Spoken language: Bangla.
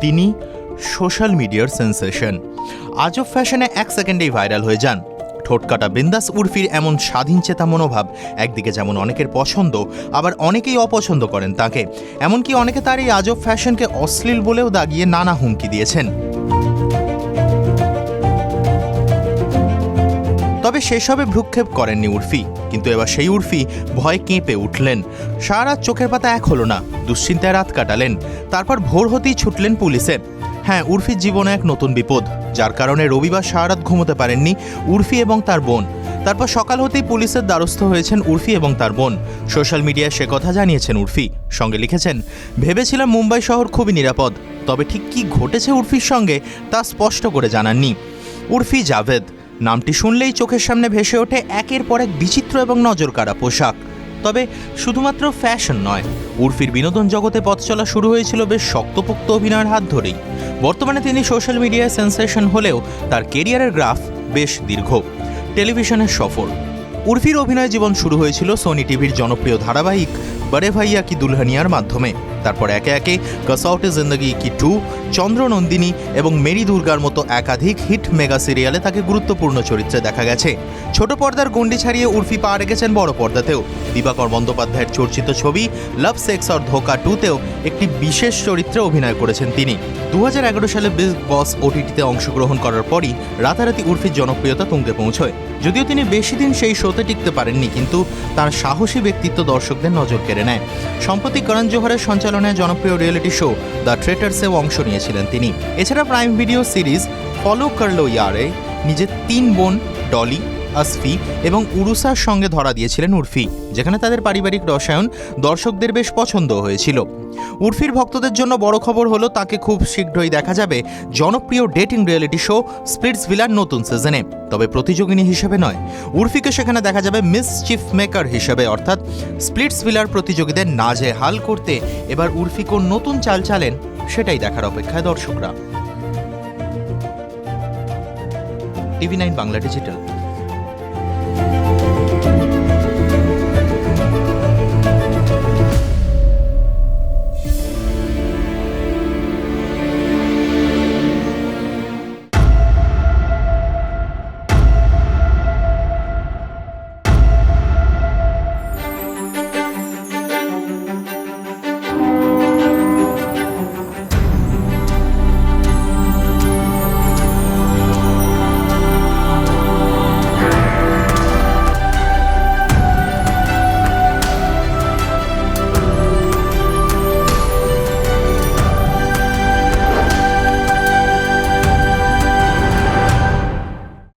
তিনি সোশ্যাল মিডিয়ার সেন্সেশন। আজব ফ্যাশনে এক সেকেন্ডেই ভাইরাল হয়ে যান। ঠোঁটকাটা বিন্দাস উর্ফির এমন স্বাধীন চেতা মনোভাব, একদিকে যেমন অনেকের পছন্দ, আবার অনেকেই অপছন্দ করেন তাকে। এমনকি অনেকে তার এই আজব ফ্যাশনকে অশ্লীল বলেও দাগিয়ে নানা হুমকি দিয়েছেন। তবে সেসবে ভ্রুক্ষেপ করেননি উর্ফি, কিন্তু এবার সেই উর্ফি ভয় কেঁপে উঠলেন। সারা চোখের পাতা এক হলো না, দুশ্চিন্তায় রাত কাটালেন, তারপর ভোর হতেই ছুটলেন পুলিশে। হ্যাঁ উর্ফির জীবনে এক নতুন বিপদ, যার কারণে রবিবার সারা রাত ঘুমোতে পারেননি উর্ফি এবং তার বোন। তারপর সকাল হতেই পুলিশের দ্বারস্থ হয়েছেন উর্ফি এবং তার বোন। সোশ্যাল মিডিয়ায় সে কথা জানিয়েছেন উর্ফি, সঙ্গে লিখেছেন, ভেবেছিলাম মুম্বাই শহর খুবই নিরাপদ, তবে ঠিক কী ঘটেছে উর্ফির সঙ্গে তা স্পষ্ট করে জানাননি। উর্ফি জাভেদ নামটি শুনলেই চোখের সামনে ভেসে ওঠে একের পর এক বিচিত্র এবং নজরকাড়া পোশাক। তবে শুধুমাত্র ফ্যাশন নয়, উর্ফির বিনোদন জগতে পথ চলা শুরু হয়েছিল বেশ শক্তপোক্ত অভিনয়ের হাত ধরেই। বর্তমানে তিনি সোশ্যাল মিডিয়ায় সেন্সেশন হলেও তার কেরিয়ারের গ্রাফ বেশ দীর্ঘ। টেলিভিশনের সফর। উর্ফির অভিনয় জীবন শুরু হয়েছিল সোনি টিভির জনপ্রিয় ধারাবাহিক বড়ে ভাইয়া কি দুলহানিয়ার মাধ্যমে। তারপর একে একে কসৌটে জিন্দগি কি টু, চন্দ্রনন্দিনী এবং মেরি দুর্গার মতো একাধিক হিট মেগা সিরিয়ালে তাকে গুরুত্বপূর্ণ চরিত্রে দেখা গেছে। ছোট পর্দার গণ্ডি ছাড়িয়ে উর্ফি পা রেখেছেন বড় পর্দাতেও। দিবাকর বন্দ্যোপাধ্যায়ের চর্চিত ছবি লাভ, সেক্স অর ধোকা টুতেও একটি বিশেষ চরিত্রে অভিনয় করেছেন তিনি। দু হাজার এগারো সালে বিগ বস ওটিটিতে অংশগ্রহণ করার পরই রাতারাতি উর্ফির জনপ্রিয়তা তুঙ্গে পৌঁছয়। যদিও তিনি বেশি দিন সেই শোতে টিকতে পারেননি, কিন্তু তার সাহসী ব্যক্তিত্ব দর্শকদের নজর কেড়ে নেয়। সম্প্রতি করণ জোহরের সঞ্চালনায় জনপ্রিয় রিয়েলিটি শো দ্য ট্রেটার্সেও অংশ নিয়েছিলেন তিনি। এছাড়া প্রাইম ভিডিও সিরিজ ফলো করল ইয়ারে নিজের তিন বোন ডলি আসফি এবং উরুসার সঙ্গে ধরা দিয়েছিলেন উর্ফি, যেখানে তাদের পারিবারিক রসায়ন দর্শকদের বেশ পছন্দ হয়েছিল। উর্ফির ভক্তদের জন্য বড় খবর হলো, তাকে খুব শীঘ্রই দেখা যাবে জনপ্রিয় ডেটিং রিয়েলিটি শো স্প্লিটস ভিলার নতুন সিজনে। তবে প্রতিযোগিনী হিসেবে নয়, উর্ফিকে সেখানে দেখা যাবে মিস চিফ মেকার হিসেবে। অর্থাৎ স্প্লিটস ভিলার প্রতিযোগীদের নাজে হাল করতে এবার উর্ফি কোন নতুন চাল চালেন, সেটাই দেখার অপেক্ষায় দর্শকরা। TV nine Bangla digital.